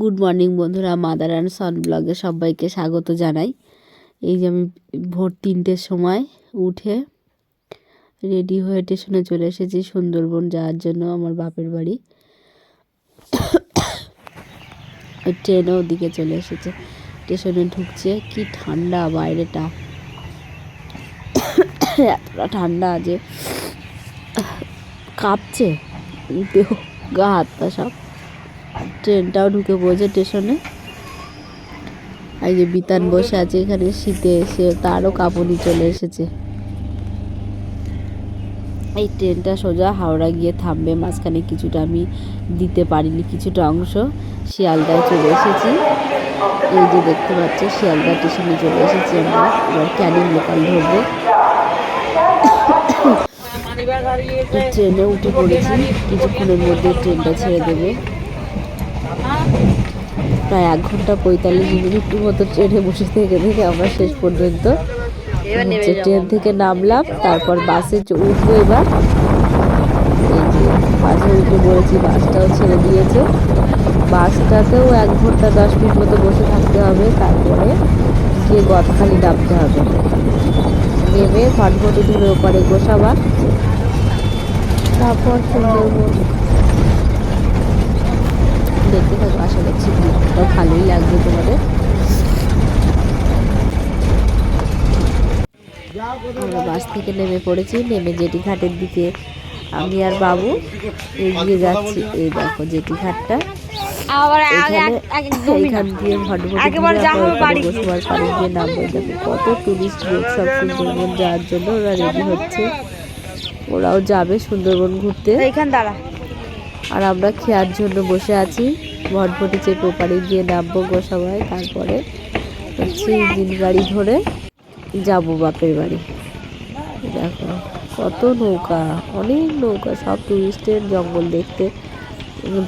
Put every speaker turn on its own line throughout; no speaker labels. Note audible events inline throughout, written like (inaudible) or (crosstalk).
Good morning বন্ধুরা। Mother and son ব্লগে সবাইকে স্বাগত জানাই। এই যে আমি ভোর তিনটের সময় উঠে রেডি হয়ে স্টেশনে চলে এসেছি সুন্দরবন যাওয়ার জন্য আমার বাপের বাড়ি। ট্রেনও ওদিকে চলে এসেছে। স্টেশনে ঢুকছে। কি ঠান্ডা বাইরেটা। এতটা ঠান্ডা যে কাঁপছে। গা, হাত, পা সব। ট্রেনটাও ঢুকে পড়েছে স্টেশনে। আর যে বিতান বসে আছে এখানে শীতে এসে তারও কাঁপুনি চলে এসেছে। এই ট্রেনটা সোজা হাওড়া গিয়ে থামবে মাঝখানে কিছুটা আমি দিতে পারিনি কিছুটা অংশ। শিয়ালদায় চলে এসেছি। এই যে দেখতে পাচ্ছি শিয়ালদা স্টেশনে চলে এসেছি আমরা। এবার ক্যানিং লোকাল ধরবো। (coughs) ট্রেনে উঠে পড়েছি। কিছুক্ষণের মধ্যে ট্রেনটা ছেড়ে দেবে। প্রায় এক ঘণ্টা পঁয়তাল্লিশ মিনিট মতো ট্রেনে বসে থেকে থেকে আমরা শেষ পর্যন্ত ট্রেন থেকে নামলাম তারপর বাসে উঠবো এবার। বাসে উঠে পড়েছি বাসটাও ছেড়ে দিয়েছে। বাসটাতেও এক ঘণ্টা দশ মিনিট মতো বসে থাকতে হবে তারপরে গিয়ে গদখালি নামতে হবে। নেমে ঘটঘটি ধরে ওপারে গোসাবার তারপর সুন্দরবন। আশা করছি ভিডিওটা ভালোই লাগবে তোমাদের। আমরা বাস থেকে নেমে পড়েছি নেমে জেটি ঘাটের দিকে আমি আর বাবু এগিয়ে যাচ্ছি। এই দেখো জেটি ঘাটটা। এইখান দিয়ে ঘটঘটি বসবার পাড়ে গিয়ে নামবো। দেখো কত টুরিস্ট লোক সব সুন্দরবন যাওয়ার জন্য ওরা রেডি হচ্ছে। ওরাও যাবে সুন্দরবন ঘুরতে।
দাঁড়া।
আর আমরা খেয়ার জন্য বসে আছি। ভটভটি চেপে ওপারে গিয়ে নামবো গো সবাই তারপরে হচ্ছে দিন গাড়ি ধরে যাব বাপের বাড়ি। দেখো, কত নৌকা, অনেক নৌকা, সব টুরিস্টের জঙ্গল দেখতে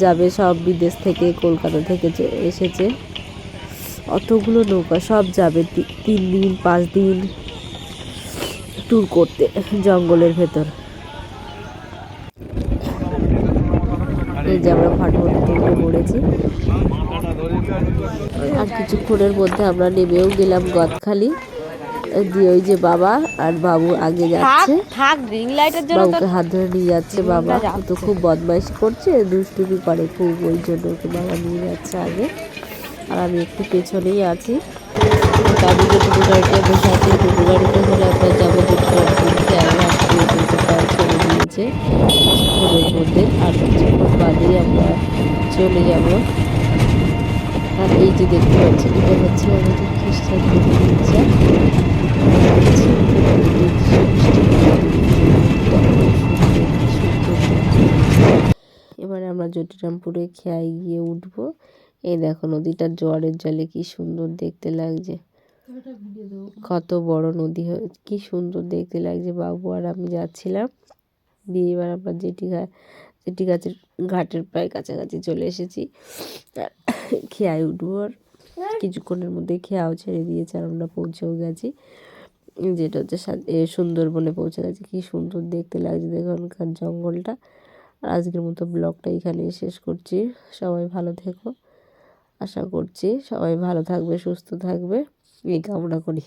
যাবে, সব বিদেশ থেকে, কলকাতা থেকে যে এসেছে। অতগুলো নৌকা, সব যাবে তিন দিন, পাঁচ দিন ট্যুর করতে জঙ্গলের ভেতর। যে আমরা ভাটভটিতে উঠে পড়েছি। আর কিছুক্ষণের মধ্যে আমরা নেমেও গেলাম গদখালি। দিয়ে ওই যে বাবা আর বাবু আগে যাচ্ছে। বাবুকে হাত ধরে নিয়ে যাচ্ছে বাবা। তো খুব বদমাইশি করছে দুষ্টুমি করে খুব ওই জন্য ওকে বাবা নিয়ে যাচ্ছে আগে। আর আমি একটু পেছনেই আছি। যে টুকু গাড়িতে বসে আছে টুকু গাড়িতে হলে আমরা যাব ছেড়ে দিয়েছে কিছুক্ষণের মধ্যে আর কিছুক্ষণ বাদেই আমরা চলে যাব। আর এই যে দেখতে পাচ্ছি এটা হচ্ছে আমাদের এবারে আমরা জটিরামপুরে খেয়ায় গিয়ে উঠবো। এই দেখো নদীটার জোয়ারের জলে কি সুন্দর দেখতে লাগছে। কত বড় নদী কি সুন্দর দেখতে লাগছে বাবু আর আমি যাচ্ছিলাম। দিয়ে এবার আমরা জেটি জেটি গাছের ঘাটের প্রায় কাছাকাছি চলে এসেছি। খেয়ায় উঠবো আর কিছুক্ষণের মধ্যে খেয়াও ছেড়ে দিয়েছে আর আমরা পৌঁছেও গেছি। যেটা হচ্ছে সুন্দরবনে পৌঁছে গেছি। কি সুন্দর দেখতে লাগছে দেখুনকার জঙ্গলটা। আর আজকের মতো ব্লগটা এখানেই শেষ করছি। সবাই ভালো থেকো। আশা করছি সবাই ভালো থাকবে, সুস্থ থাকবে। এই কামনা করি।